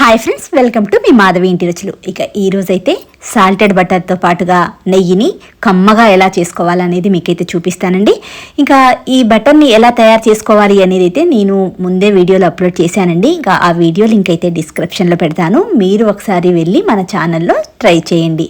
Hi friends welcome to మీ మాధవి ఇంటి రుచులు. ఇక ఈరోజైతే సాల్టెడ్ బటర్తో పాటుగా నెయ్యిని కమ్మగా ఎలా చేసుకోవాలనేది మీకైతే చూపిస్తానండి. ఇంకా ఈ బటర్ని ఎలా తయారు చేసుకోవాలి అనేది అయితే నేను ముందే వీడియోలో అప్లోడ్ చేశానండి. ఇంకా ఆ వీడియో లింక్ అయితే డిస్క్రిప్షన్లో పెడతాను. మీరు ఒకసారి వెళ్ళి మన ఛానల్లో ట్రై చేయండి.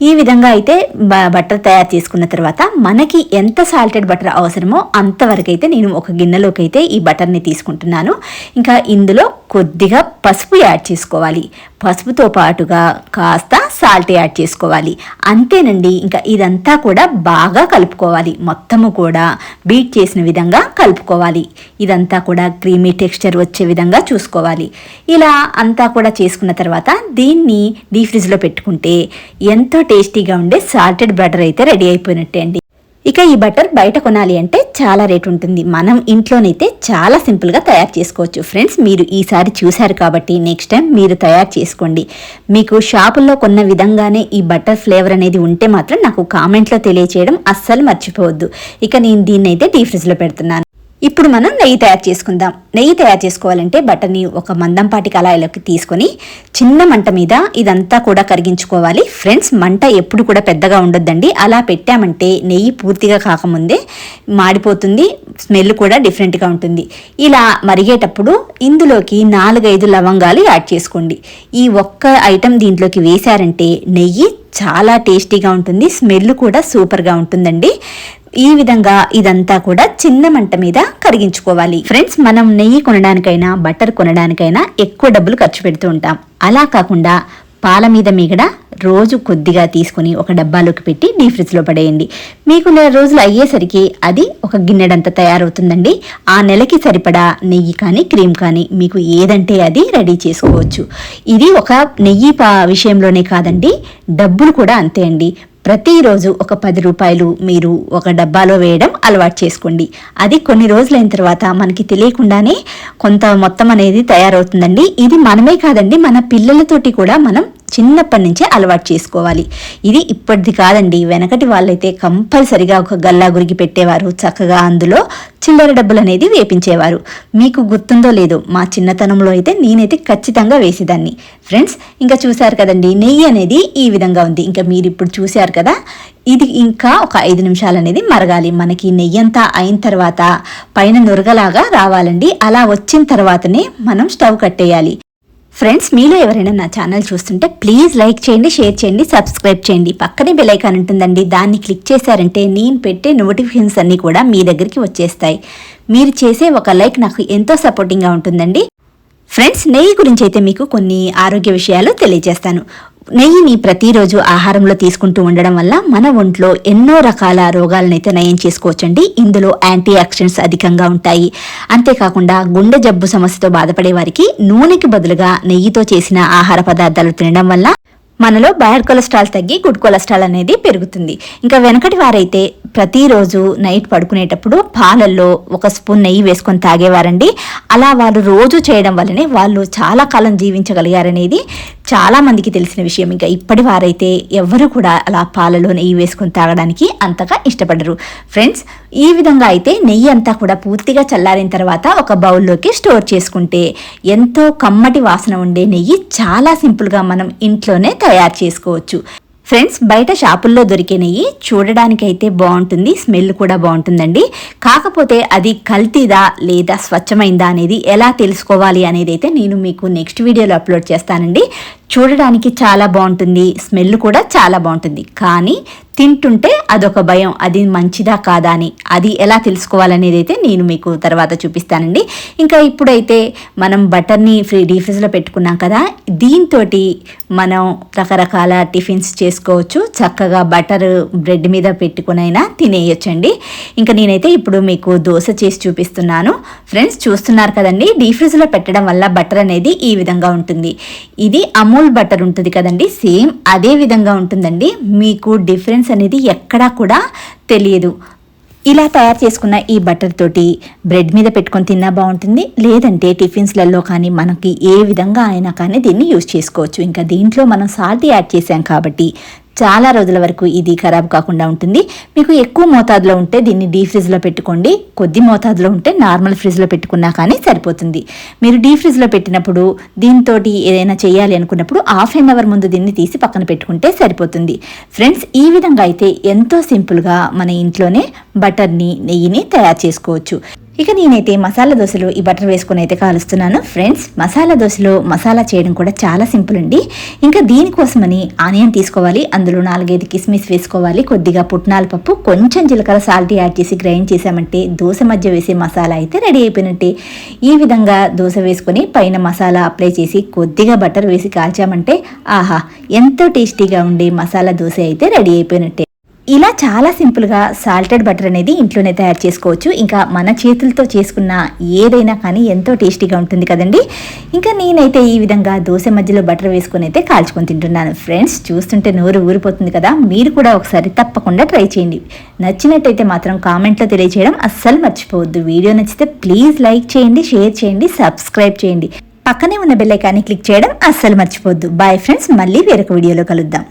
ఈ విధంగా అయితే బ- బటర్ తయారు చేసుకున్న తర్వాత మనకి ఎంత సాల్టెడ్ బటర్ అవసరమో అంతవరకు అయితే నేను ఒక గిన్నెలోకి అయితే ఈ బటర్ని తీసుకుంటున్నాను. ఇంకా ఇందులో కొద్దిగా పసుపు యాడ్ చేసుకోవాలి. పసుపుతో పాటుగా కాస్త సాల్ట్ యాడ్ చేసుకోవాలి. అంతేనండి ఇంకా ఇదంతా కూడా బాగా కలుపుకోవాలి. మొత్తము కూడా బీట్ చేసిన విధంగా కలుపుకోవాలి. ఇదంతా కూడా క్రీమీ టెక్స్చర్ వచ్చే విధంగా చూసుకోవాలి. ఇలా అంతా కూడా చేసుకున్న తర్వాత దీన్ని డీ ఫ్రిడ్జ్లో పెట్టుకుంటే ఎంతో టేస్టీగా ఉండే సాల్టెడ్ బటర్ అయితే రెడీ అయిపోయినట్టే అండి. ఇక ఈ బటర్ బయట కొనాలి అంటే చాలా రేట్ ఉంటుంది. మనం ఇంట్లోనైతే చాలా సింపుల్గా తయారు చేసుకోవచ్చు. ఫ్రెండ్స్ మీరు ఈసారి చూశారు కాబట్టి నెక్స్ట్ టైం మీరు తయారు చేసుకోండి. మీకు షాపుల్లో కొన్న విధంగానే ఈ బటర్ ఫ్లేవర్ అనేది ఉంటే మాత్రం నాకు కామెంట్లో తెలియచేయడం అస్సలు మర్చిపోవద్దు. ఇక నేను దీన్ని అయితే డీ ఫ్రిడ్జ్లో పెడుతున్నాను. ఇప్పుడు మనం నెయ్యి తయారు చేసుకుందాం. నెయ్యి తయారు చేసుకోవాలంటే బటర్ని ఒక మందంపాటి కళాయిలోకి తీసుకొని చిన్న మంట మీద ఇదంతా కూడా కరిగించుకోవాలి. ఫ్రెండ్స్ మంట ఎప్పుడు కూడా పెద్దగా ఉండొద్దండి. అలా పెట్టామంటే నెయ్యి పూర్తిగా కాకముందే మాడిపోతుంది. స్మెల్ కూడా డిఫరెంట్గా ఉంటుంది. ఇలా మరిగేటప్పుడు ఇందులోకి నాలుగైదు లవంగాలు యాడ్ చేసుకోండి. ఈ ఒక్క ఐటెం దీంట్లోకి వేశారంటే నెయ్యి చాలా టేస్టీగా ఉంటుంది. స్మెల్ కూడా సూపర్గా ఉంటుందండి. ఈ విధంగా ఇదంతా కూడా చిన్న మంట మీద కరిగించుకోవాలి. ఫ్రెండ్స్ మనం నెయ్యి కొనడానికైనా బటర్ కొనడానికైనా ఎక్కువ డబ్బులు ఖర్చు పెడుతూ ఉంటాం. అలా కాకుండా పాల మీద మీగడ రోజు కొద్దిగా తీసుకుని ఒక డబ్బాలోకి పెట్టి డీ ఫ్రిడ్జ్లో పడేయండి. మీకు నెల రోజులు అయ్యేసరికి అది ఒక గిన్నెడంత తయారవుతుందండి. ఆ నెలకి సరిపడా నెయ్యి కానీ క్రీమ్ కానీ మీకు ఏదంటే అది రెడీ చేసుకోవచ్చు. ఇది ఒక నెయ్యి పా విషయంలోనే కాదండి డబ్బులు కూడా అంతే అండి. ప్రతిరోజు ఒక పది రూపాయలు మీరు ఒక డబ్బాలో వేయడం అలవాటు చేసుకోండి. అది కొన్ని రోజులైన తర్వాత మనకి తెలియకుండానే కొంత మొత్తం అనేది తయారవుతుందండి. ఇది మనమే కాదండి మన పిల్లలతోటి కూడా మనం చిన్నప్పటి నుంచే అలవాటు చేసుకోవాలి. ఇది ఇప్పటిది కాదండి. వెనకటి వాళ్ళైతే కంపల్సరిగా ఒక గల్లా గురికి పెట్టేవారు. చక్కగా అందులో చిల్లర డబ్బులు అనేది వేపించేవారు. మీకు గుర్తుందో లేదో మా చిన్నతనంలో అయితే నేనైతే ఖచ్చితంగా వేసేదాన్ని. ఫ్రెండ్స్ ఇంకా చూశారు కదండి నెయ్యి అనేది ఈ విధంగా ఉంది. ఇంకా మీరు ఇప్పుడు చూశారు కదా ఇది ఇంకా ఒక ఐదు నిమిషాలు అనేది మరగాలి. మనకి నెయ్యి అంతా అయిన తర్వాత పైన నురగలాగా రావాలండి. అలా వచ్చిన తర్వాతనే మనం స్టవ్ కట్టేయాలి. ఫ్రెండ్స్ మీలో ఎవరైనా నా ఛానల్ చూస్తుంటే ప్లీజ్ లైక్ చేయండి షేర్ చేయండి సబ్స్క్రైబ్ చేయండి. పక్కనే బెలైకాన్ ఉంటుందండి. దాన్ని క్లిక్ చేశారంటే నేను పెట్టే నోటిఫికేషన్స్ అన్నీ కూడా మీ దగ్గరికి వచ్చేస్తాయి. మీరు చేసే ఒక లైక్ నాకు ఎంతో సపోర్టింగ్గా ఉంటుందండి. ఫ్రెండ్స్ నెయ్యి గురించి అయితే మీకు కొన్ని ఆరోగ్య విషయాలు తెలియజేస్తాను. నెయ్యిని ప్రతిరోజు ఆహారంలో తీసుకుంటూ ఉండడం వల్ల మన ఒంట్లో ఎన్నో రకాల రోగాలనైతే నయం చేసుకోవచ్చండి. ఇందులో యాంటీ ఆక్సిడెంట్స్ అధికంగా ఉంటాయి. అంతేకాకుండా గుండె జబ్బు సమస్యతో బాధపడే వారికి నూనెకి బదులుగా నెయ్యితో చేసిన ఆహార పదార్థాలు తినడం వల్ల మనలో బ్యాడ్ కొలెస్ట్రాల్ తగ్గి గుడ్ కొలెస్ట్రాల్ అనేది పెరుగుతుంది. ఇంకా వెనకటి వారైతే ప్రతిరోజు నైట్ పడుకునేటప్పుడు పాలల్లో ఒక స్పూన్ నెయ్యి వేసుకొని తాగేవారండి. అలా వాళ్ళు రోజు చేయడం వల్లనే వాళ్ళు చాలా కాలం జీవించగలిగారనేది చాలామందికి తెలిసిన విషయం. ఇంకా ఇప్పటి వారైతే ఎవరు కూడా అలా పాలలో నెయ్యి వేసుకొని తాగడానికి అంతగా ఇష్టపడరు. ఫ్రెండ్స్ ఈ విధంగా అయితే నెయ్యి అంతా కూడా పూర్తిగా చల్లారిన తర్వాత ఒక బౌల్లోకి స్టోర్ చేసుకుంటే ఎంతో కమ్మటి వాసన ఉండే నెయ్యి చాలా సింపుల్గా మనం ఇంట్లోనే తయారు చేసుకోవచ్చు. ఫ్రెండ్స్ బయట షాపుల్లో దొరికే నెయ్యి చూడడానికైతే బాగుంటుంది స్మెల్ కూడా బాగుంటుందండి. కాకపోతే అది కల్తీదా లేదా స్వచ్ఛమైందా అనేది ఎలా తెలుసుకోవాలి అనేది అయితే నేను మీకు నెక్స్ట్ వీడియోలో అప్లోడ్ చేస్తానండి. చూడడానికి చాలా బాగుంటుంది స్మెల్ కూడా చాలా బాగుంటుంది. కానీ తింటుంటే అదొక భయం అది మంచిదా కాదా అని. అది ఎలా తెలుసుకోవాలనేది అయితే నేను మీకు తర్వాత చూపిస్తానండి. ఇంకా ఇప్పుడైతే మనం బటర్ని ఫ్రీ డీఫ్రిజ్లో పెట్టుకున్నాం కదా దీంతో మనం రకరకాల టిఫిన్స్ చేసుకోవచ్చు. చక్కగా బటర్ బ్రెడ్ మీద పెట్టుకునైనా తినేయొచ్చండి. ఇంకా నేనైతే ఇప్పుడు మీకు దోశ చేసి చూపిస్తున్నాను. ఫ్రెండ్స్ చూస్తున్నారు కదండి డీఫ్రిజ్లో పెట్టడం వల్ల బటర్ అనేది ఈ విధంగా ఉంటుంది. ఇది అమూల్ బటర్ ఉంటుంది కదండి సేమ్ అదే విధంగా ఉంటుందండి. మీకు డిఫరెన్స్ అనేది ఎక్కడా కూడా తెలియదు. ఇలా తయారు చేసుకున్న ఈ బటర్ తోటి బ్రెడ్ మీద పెట్టుకొని తిన్నా బాగుంటుంది. లేదంటే టిఫిన్స్లలో కానీ మనకి ఏ విధంగా అయినా కానీ దీన్ని యూజ్ చేసుకోవచ్చు. ఇంకా దీంట్లో మనం సాల్ట్ యాడ్ చేసాం కాబట్టి చాలా రోజుల వరకు ఇది ఖరాబ్ కాకుండా ఉంటుంది. మీకు ఎక్కువ మోతాదులో ఉంటే దీన్ని డీ ఫ్రిడ్జ్లో పెట్టుకోండి. కొద్ది మోతాదులో ఉంటే నార్మల్ ఫ్రిడ్జ్లో పెట్టుకున్నా కానీ సరిపోతుంది. మీరు డీ ఫ్రిడ్జ్లో పెట్టినప్పుడు దీంతో ఏదైనా చేయాలి అనుకున్నప్పుడు హాఫ్ అన్ అవర్ ముందు దీన్ని తీసి పక్కన పెట్టుకుంటే సరిపోతుంది. ఫ్రెండ్స్ ఈ విధంగా అయితే ఎంతో సింపుల్గా మన ఇంట్లోనే బటర్ని నెయ్యిని తయారు చేసుకోవచ్చు. ఇక నేనైతే మసాలా దోశలు ఈ బటర్ వేసుకుని అయితే కాలుస్తున్నాను. ఫ్రెండ్స్ మసాలా దోశలో మసాలా చేయడం కూడా చాలా సింపుల్ అండి. ఇంకా దీనికోసమని ఆనియన్ తీసుకోవాలి. అందులో నాలుగైదు కిస్మిస్ వేసుకోవాలి. కొద్దిగా పుట్నాల పప్పు కొంచెం జీలకర్ర సాల్ట్ యాడ్ చేసి గ్రైండ్ చేసామంటే దోశ మధ్య వేసే మసాలా అయితే రెడీ అయిపోయినట్టే. ఈ విధంగా దోశ వేసుకొని పైన మసాలా అప్లై చేసి కొద్దిగా బటర్ వేసి కాల్చామంటే ఆహా ఎంతో టేస్టీగా ఉండే మసాలా దోశ అయితే రెడీ అయిపోయినట్టే. ఇలా చాలా సింపుల్గా సాల్టెడ్ బటర్ అనేది ఇంట్లోనే తయారు చేసుకోవచ్చు. ఇంకా మన చేతులతో చేసుకున్న ఏదైనా కానీ ఎంతో టేస్టీగా ఉంటుంది కదండి. ఇంకా నేనైతే ఈ విధంగా దోశ మధ్యలో బటర్ వేసుకొని అయితే కాల్చుకొని తింటున్నాను. ఫ్రెండ్స్ చూస్తుంటే నోరు ఊరిపోతుంది కదా. మీరు కూడా ఒకసారి తప్పకుండా ట్రై చేయండి. నచ్చినట్టయితే మాత్రం కామెంట్లో తెలియజేయడం అస్సలు మర్చిపోవద్దు. వీడియో నచ్చితే ప్లీజ్ లైక్ చేయండి షేర్ చేయండి సబ్స్క్రైబ్ చేయండి. పక్కనే ఉన్న బెల్ ఐకాన్ని క్లిక్ చేయడం అస్సలు మర్చిపోవద్దు. బాయ్ ఫ్రెండ్స్ మళ్ళీ వేరొక వీడియోలో కలుద్దాం.